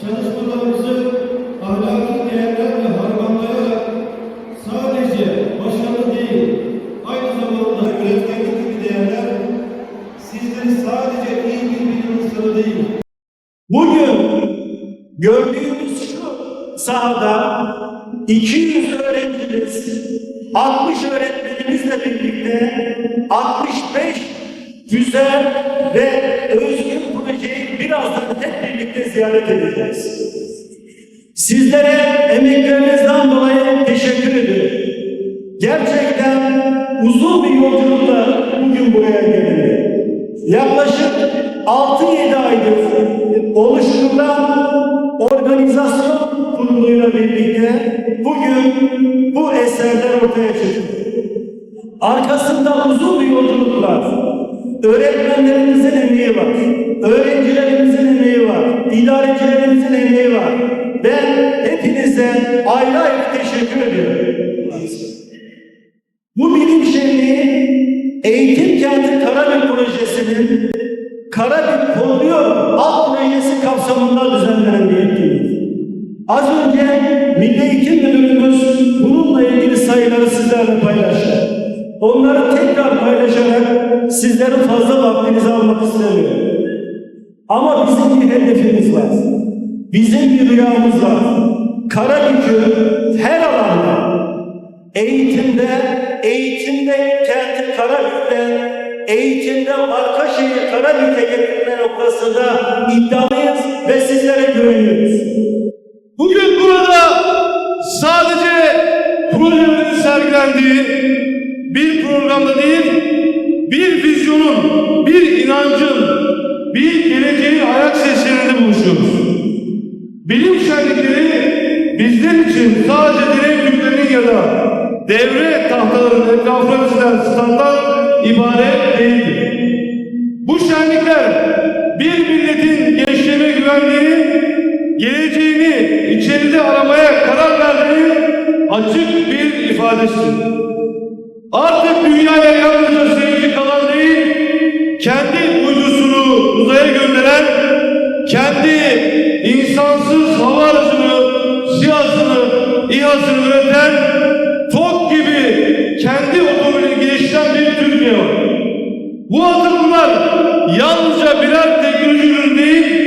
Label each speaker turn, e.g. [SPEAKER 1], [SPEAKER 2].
[SPEAKER 1] çalışmalarımızı ahlaki değerlerle harmanlayarak sadece başarılı değil, aynı zamanda üretkenlik gibi değerler sizleri sadece iyi bir bilim insanı değil,
[SPEAKER 2] Bugün gördüğümüz şu sahada 200 öğrencimiz, 60 öğretmenimizle birlikte 65 güzel ve özgün projeyi birazdan hep birlikte ziyaret edeceğiz. Sizlere emeklerinizden dolayı teşekkür ederim. Gerçekten uzun bir yolculukla bugün buraya gelindi. Yaklaşık 6-7 aydır oluşturulan organizasyon kuruluyla birlikte bugün bu eserler ortaya çıktı. Arkasında uzun bir yolculuk var. Öğretmenlerimizin emeği var. Öğrencilerimizin emeği var. İdarecilerimizin emeği var. Ben hepinize ayrı ayrı teşekkür ediyorum. Bu bilim şenliği Eğitim Kenti Karabük Projesi'nin Karabük Kolluyor alt projesi kapsamında düzenlenen bir etkinlik. Az önce Milli Eğitim Müdürümüz bununla ilgili sayıları sizlerle paylaştı. Onları tekrar paylaşarak sizlerin fazla vaktinizi almak istemiyorum. Ama bizim bir hedefimiz var. Bizim bir rüyamız var. Karabük'ü her alanda eğitimde, eğitimde kenti Karabük'te, eğitimde Markaşehir Karabük'e getirme noktasında iddialıyız ve sizlere güveniyoruz.
[SPEAKER 3] Bugün burada sadece projelerin sergilendiği bir programda değil, bir vizyonun, bir inancın, bir geleceğin ayak seslerinde buluşuyoruz. Bilim şenlikleri bizler için sadece direk yüklerinin ya da devre tahtalarının etrafına standart ibaret değildir. Bu şenlikler bir milletin gençliğine güvendiği, geleceğini içeride aramaya karar verdiği açık bir ifadesidir. Artık dünyaya yalnızca seyirci kalan değil, kendi uydusunu uzaya gönderen, kendi insansız hava aracını, siyasını, İHA'sını üreten, TOK gibi kendi otomobilini geliştiren bir Türkiye var. Bu atılımlar yalnızca birer teknoloji ürünü değil,